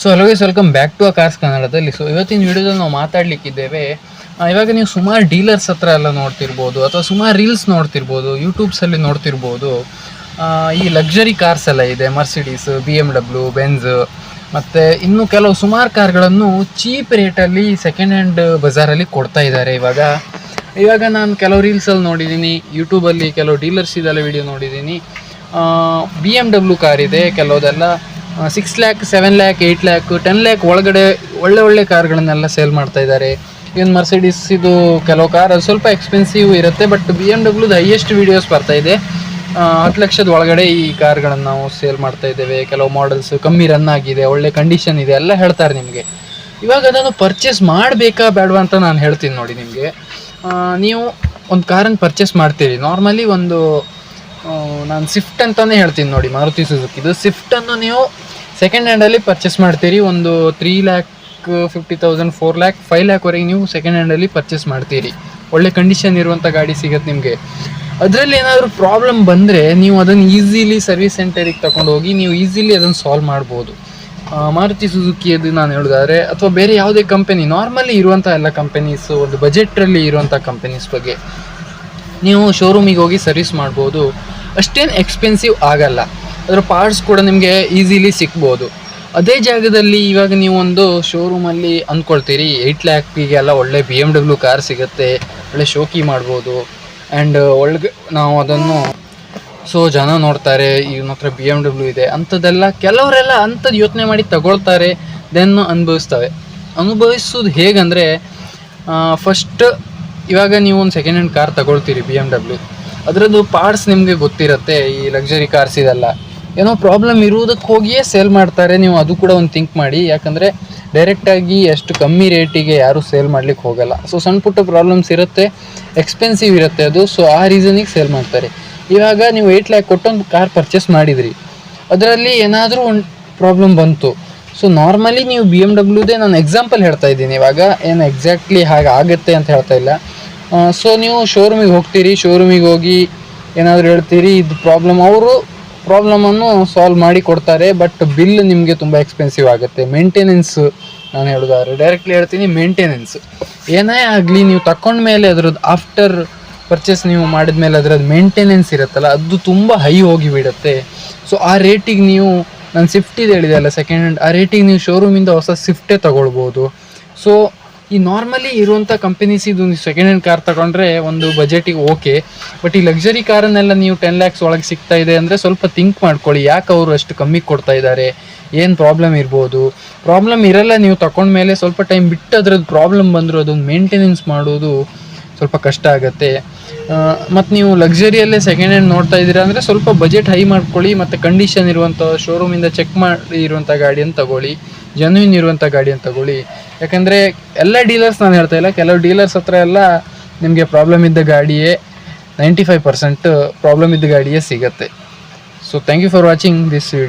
So hello is welcome back to a cars ಕನ್ನಡದಲ್ಲಿ so ಇವತ್ತಿನ ವಿಡಿಯೋದಲ್ಲಿ ನಾವು ಮಾತಾಡ್ಲಿಕ್ಕಿದ್ದೇವೆ ಇವಾಗ ನೀವು ಸುಮಾರು ಡೀಲರ್ಸ್ ಹತ್ರ ಎಲ್ಲ ನೋಡ್ತಿರ್ಬೋದು, ಅಥವಾ ಸುಮಾರು ರೀಲ್ಸ್ ನೋಡ್ತಿರ್ಬೋದು ಯೂಟ್ಯೂಬ್ಸಲ್ಲಿ ನೋಡ್ತಿರ್ಬೋದು ಈ ಲಕ್ಸುರಿ ಕಾರ್ಸ್ ಎಲ್ಲ ಇದೆ Mercedes B M W Benz ಮತ್ತು ಇನ್ನು ಕೆಲವು ಸುಮಾರು ಕಾರ್ಗಳನ್ನು ಚೀಪ್ ರೇಟಲ್ಲಿ ಸೆಕೆಂಡ್ ಹ್ಯಾಂಡ್ ಬಜಾರಲ್ಲಿ ಕೊಡ್ತಾ ಇದ್ದಾರೆ ಇವಾಗ. ಇವಾಗ ನಾನು ಕೆಲವು ರೀಲ್ಸಲ್ಲಿ ನೋಡಿದ್ದೀನಿ ಯೂಟ್ಯೂಬಲ್ಲಿ ಕೆಲವು ಡೀಲರ್ಸ್ ಇದೆಲ್ಲ ವಿಡಿಯೋ ನೋಡಿದ್ದೀನಿ ಬಿ ಎಂ ಡಬ್ಲ್ಯೂ ಕಾರ್ ಇದೆ, ಕೆಲವುದೆಲ್ಲ six lakh seven lakh eight lakh ten lakh ಒಳಗಡೆ ಒಳ್ಳೆ ಒಳ್ಳೆ ಕಾರ್ಗಳನ್ನೆಲ್ಲ ಸೇಲ್ ಮಾಡ್ತಾ ಇದ್ದಾರೆ. ಇವನ್ ಮರ್ಸಿಡೀಸ್ ಇದು ಕೆಲವು ಕಾರ್ ಅದು ಸ್ವಲ್ಪ ಎಕ್ಸ್ಪೆನ್ಸಿವ್ ಇರುತ್ತೆ ಬಟ್ ಬಿ ಎಂ ಡಬ್ಲ್ಯೂದು ಹೈಯೆಸ್ಟ್ ವೀಡಿಯೋಸ್ ಬರ್ತಾ ಇದೆ. ಹತ್ತು ಲಕ್ಷದ ಒಳಗಡೆ ಈ ಕಾರ್ಗಳನ್ನು ನಾವು ಸೇಲ್ ಮಾಡ್ತಾ ಇದ್ದೇವೆ. ಕೆಲವು ಮಾಡಲ್ಸ್ ಕಮ್ಮಿ ರನ್ ಆಗಿದೆ, ಒಳ್ಳೆ ಕಂಡೀಷನ್ ಇದೆ, ಎಲ್ಲ ಹೇಳ್ತಾರೆ ನಿಮಗೆ. ಇವಾಗ ಅದನ್ನು ಪರ್ಚೇಸ್ ಮಾಡಬೇಕಾ ಬೇಡವಾ ಅಂತ ನಾನು ಹೇಳ್ತೀನಿ ನೋಡಿ ನಿಮಗೆ. ನೀವು ಒಂದು ಕಾರನ್ನು ಪರ್ಚೇಸ್ ಮಾಡ್ತೀರಿ. ನಾರ್ಮಲಿ ಒಂದು ನಾನು ಸ್ವಿಫ್ಟ್ ಅಂತಲೇ ಹೇಳ್ತೀನಿ ನೋಡಿ, ಮಾರುತಿ ಸುಜುಕಿದು ಸ್ವಿಫ್ಟನ್ನು ನೀವು ಸೆಕೆಂಡ್ ಹ್ಯಾಂಡಲ್ಲಿ ಪರ್ಚೇಸ್ ಮಾಡ್ತೀರಿ. ಒಂದು three lakh fifty thousand four lakh five ಲ್ಯಾಕ್ವರೆಗೆ ನೀವು ಸೆಕೆಂಡ್ ಹ್ಯಾಂಡಲ್ಲಿ ಪರ್ಚೇಸ್ ಮಾಡ್ತೀರಿ. ಒಳ್ಳೆ ಕಂಡೀಷನ್ ಇರುವಂಥ ಗಾಡಿ ಸಿಗುತ್ತೆ ನಿಮಗೆ. ಅದರಲ್ಲಿ ಏನಾದರೂ ಪ್ರಾಬ್ಲಮ್ ಬಂದರೆ ನೀವು ಅದನ್ನು ಈಸಿಲಿ ಸರ್ವಿಸ್ ಸೆಂಟರಿಗೆ ತಗೊಂಡು ಹೋಗಿ ನೀವು ಈಸಿಲಿ ಅದನ್ನು ಸಾಲ್ವ್ ಮಾಡ್ಬೋದು. ಮಾರುತಿ ಸುಜುಕಿ ಅದು ನಾನು ಹೇಳೋದಾದರೆ, ಅಥವಾ ಬೇರೆ ಯಾವುದೇ ಕಂಪನಿ ನಾರ್ಮಲಿ ಇರುವಂಥ ಎಲ್ಲ ಕಂಪನೀಸು ಒಂದು ಬಜೆಟ್ರಲ್ಲಿ ಇರುವಂಥ ಕಂಪನೀಸ್ ಬಗ್ಗೆ ನೀವು ಶೋರೂಮಿಗೆ ಹೋಗಿ ಸರ್ವಿಸ್ ಮಾಡ್ಬೋದು. ಅಷ್ಟೇನು ಎಕ್ಸ್ಪೆನ್ಸಿವ್ ಆಗಲ್ಲ. ಅದರ ಪಾರ್ಟ್ಸ್ ಕೂಡ ನಿಮಗೆ ಈಸಿಲಿ ಸಿಗ್ಬೋದು. ಅದೇ ಜಾಗದಲ್ಲಿ ಇವಾಗ ಒಂದು ಶೋರೂಮಲ್ಲಿ ಅಂದ್ಕೊಳ್ತೀರಿ ಏಯ್ಟ್ ಲ್ಯಾಕಿಗೆಲ್ಲ ಒಳ್ಳೆ ಬಿ ಎಂ ಡಬ್ಲ್ಯೂ ಕಾರ್ ಸಿಗುತ್ತೆ, ಒಳ್ಳೆ ಶೋಕಿ ಮಾಡ್ಬೋದು. ಆ್ಯಂಡ್ ಒಳಗೆ, ನಾವು ಅದನ್ನು ಸೊ ಜನ ನೋಡ್ತಾರೆ, ಇವನ ಹತ್ರ ಬಿ ಎಂ ಡಬ್ಲ್ಯೂ ಇದೆ ಅಂಥದ್ದೆಲ್ಲ ಕೆಲವರೆಲ್ಲ ಅಂಥದ್ದು ಯೋಚನೆ ಮಾಡಿ ತಗೊಳ್ತಾರೆ ದೆನ್ ಅನುಭವಿಸ್ತವೆ ಅನುಭವಿಸೋದು ಹೇಗಂದರೆ ಫಸ್ಟ್ ಇವಾಗ ನೀವು ಒಂದು ಸೆಕೆಂಡ್ ಹ್ಯಾಂಡ್ ಕಾರ್ ತಗೊಳ್ತೀರಿ ಬಿ ಎಂ ಡಬ್ಲ್ಯೂ ಅದರದ್ದು ಪಾರ್ಟ್ಸ್ ನಿಮಗೆ ಗೊತ್ತಿರುತ್ತೆ, ಈ ಲಕ್ಸುರಿ ಕಾರ್ಸ್ ಇದೆಲ್ಲ. ಏನೋ ಪ್ರಾಬ್ಲಮ್ ಇರುವುದಕ್ಕೆ ಹೋಗಿಯೇ ಸೇಲ್ ಮಾಡ್ತಾರೆ, ನೀವು ಅದು ಕೂಡ ಒಂದು ಥಿಂಕ್ ಮಾಡಿ. ಯಾಕಂದರೆ ಡೈರೆಕ್ಟಾಗಿ ಅಷ್ಟು ಕಮ್ಮಿ ರೇಟಿಗೆ ಯಾರೂ ಸೇಲ್ ಮಾಡ್ಲಿಕ್ಕೆ ಹೋಗಲ್ಲ. ಸೊ ಸಣ್ಣ ಪುಟ್ಟ ಪ್ರಾಬ್ಲಮ್ಸ್ ಇರುತ್ತೆ ಎಕ್ಸ್ಪೆನ್ಸಿವ್ ಇರುತ್ತೆ ಅದು. ಸೊ ಆ ರೀಸನಿಗೆ ಸೇಲ್ ಮಾಡ್ತಾರೆ. ಇವಾಗ ನೀವು ಏಯ್ಟ್ ಲ್ಯಾಕ್ ಕೊಟ್ಟು ಒಂದು ಕಾರ್ ಪರ್ಚೇಸ್ ಮಾಡಿದ್ರಿ. ಅದರಲ್ಲಿ ಏನಾದರೂ ಒಂದು ಪ್ರಾಬ್ಲಮ್ ಬಂತು. ಸೊ ನಾರ್ಮಲಿ ನೀವು ಬಿ ಎಂ ಡಬ್ಲ್ಯೂದೇ ನಾನು ಎಕ್ಸಾಂಪಲ್ ಹೇಳ್ತಾ ಇದ್ದೀನಿ. ಇವಾಗ ಏನು ಎಕ್ಸಾಕ್ಟ್ಲಿ ಹಾಗೆ ಆಗುತ್ತೆ ಅಂತ ಹೇಳ್ತಾ ಇಲ್ಲ. ಸೊ ನೀವು ಶೋರೂಮಿಗೆ ಹೋಗ್ತೀರಿ ಶೋರೂಮಿಗೆ ಹೋಗಿ ಏನಾದರೂ ಹೇಳ್ತೀರಿ, ಇದು ಪ್ರಾಬ್ಲಮ್ ಅವರು ಪ್ರಾಬ್ಲಮನ್ನು ಸಾಲ್ವ್ ಮಾಡಿ ಕೊಡ್ತಾರೆ ಬಟ್ ಬಿಲ್ ನಿಮಗೆ ತುಂಬ ಎಕ್ಸ್ಪೆನ್ಸಿವ್ ಆಗುತ್ತೆ. ಮೇಂಟೆನೆನ್ಸ್ ನಾನು ಹೇಳೋದಾದ್ರೆ ಡೈರೆಕ್ಟ್ಲಿ ಹೇಳ್ತೀನಿ ಮೇಂಟೆನೆನ್ಸ್ ಏನೇ ಆಗಲಿ ನೀವು ತಕೊಂಡ ಮೇಲೆ ಅದ್ರದ್ದು ಆಫ್ಟರ್ ಪರ್ಚೇಸ್ ನೀವು ಮಾಡಿದ ಮೇಲೆ ಅದರದ್ದು ಮೇಂಟೆನೆನ್ಸ್ ಇರುತ್ತಲ್ಲ, ಅದು ತುಂಬ ಹೈ ಹೋಗಿ ಬಿಡುತ್ತೆ. ಸೊ ಆ ರೇಟಿಗೆ ನೀವು, ನಾನು ಸ್ವಿಫ್ಟಿದು ಹೇಳಿದೆ ಅಲ್ಲ ಸೆಕೆಂಡ್ ಹ್ಯಾಂಡ್ ಆ ರೇಟಿಗೆ ನೀವು ಶೋರೂಮಿಂದ ಹೊಸ ಸ್ವಿಫ್ಟೇ ತೊಗೊಳ್ಬೋದು. ಸೊ ಈ ನಾರ್ಮಲಿ ಇರುವಂಥ ಕಂಪನೀಸ್ ಇದು ಸೆಕೆಂಡ್ ಹ್ಯಾಂಡ್ ಕಾರ್ ತಗೊಂಡ್ರೆ ಒಂದು ಬಜೆಟಿಗೆ ಓಕೆ ಬಟ್ ಈ ಲಕ್ಸುರಿ ಕಾರನ್ನೆಲ್ಲ ನೀವು ಟೆನ್ ಲ್ಯಾಕ್ಸ್ ಒಳಗೆ ಸಿಗ್ತಾ ಇದೆ ಅಂದರೆ ಸ್ವಲ್ಪ ಥಿಂಕ್ ಮಾಡ್ಕೊಳ್ಳಿ. ಯಾಕೆ ಅವರು ಅಷ್ಟು ಕಮ್ಮಿ ಕೊಡ್ತಾ ಇದ್ದಾರೆ? ಏನು ಪ್ರಾಬ್ಲಮ್ ಇರ್ಬೋದು? ಪ್ರಾಬ್ಲಮ್ ಇರಲ್ಲ, ನೀವು ತಗೊಂಡ್ಮೇಲೆ ಸ್ವಲ್ಪ ಟೈಮ್ ಬಿಟ್ಟು ಅದ್ರದ್ದು ಪ್ರಾಬ್ಲಮ್ ಬಂದರೂ ಅದನ್ನು ಮೇಂಟೆನೆನ್ಸ್ ಮಾಡೋದು ಸ್ವಲ್ಪ ಕಷ್ಟ ಆಗುತ್ತೆ. ಮತ್ತು ನೀವು ಲಕ್ಸುರಿಯಲ್ಲೇ ಸೆಕೆಂಡ್ ಹ್ಯಾಂಡ್ ನೋಡ್ತಾ ಇದ್ದೀರಾ ಅಂದರೆ ಸ್ವಲ್ಪ ಬಜೆಟ್ ಹೈ ಮಾಡ್ಕೊಳ್ಳಿ, ಮತ್ತು ಕಂಡೀಷನ್ ಇರುವಂಥ ಶೋರೂಮಿಂದ ಚೆಕ್ ಮಾಡಿ ಇರುವಂಥ ಗಾಡಿಯನ್ನು ತಗೊಳ್ಳಿ. ಜೆನ್ಯೂನ್ ಇರುವಂಥ ಗಾಡಿಯನ್ನು ತಗೊಳ್ಳಿ. ಯಾಕಂದರೆ ಎಲ್ಲ ಡೀಲರ್ಸ್ ನಾನು ಹೇಳ್ತಾ ಇಲ್ಲ, ಕೆಲವು ಡೀಲರ್ಸ್ ಹತ್ರ ಎಲ್ಲ ನಿಮಗೆ ಪ್ರಾಬ್ಲಮ್ ಇದ್ದ ಗಾಡಿಯೇ ನೈಂಟಿ ಫೈವ್ ಪರ್ಸೆಂಟ್ ಪ್ರಾಬ್ಲಮ್ ಇದ್ದ ಗಾಡಿಯೇ ಸಿಗತ್ತೆ. So thank you for watching this video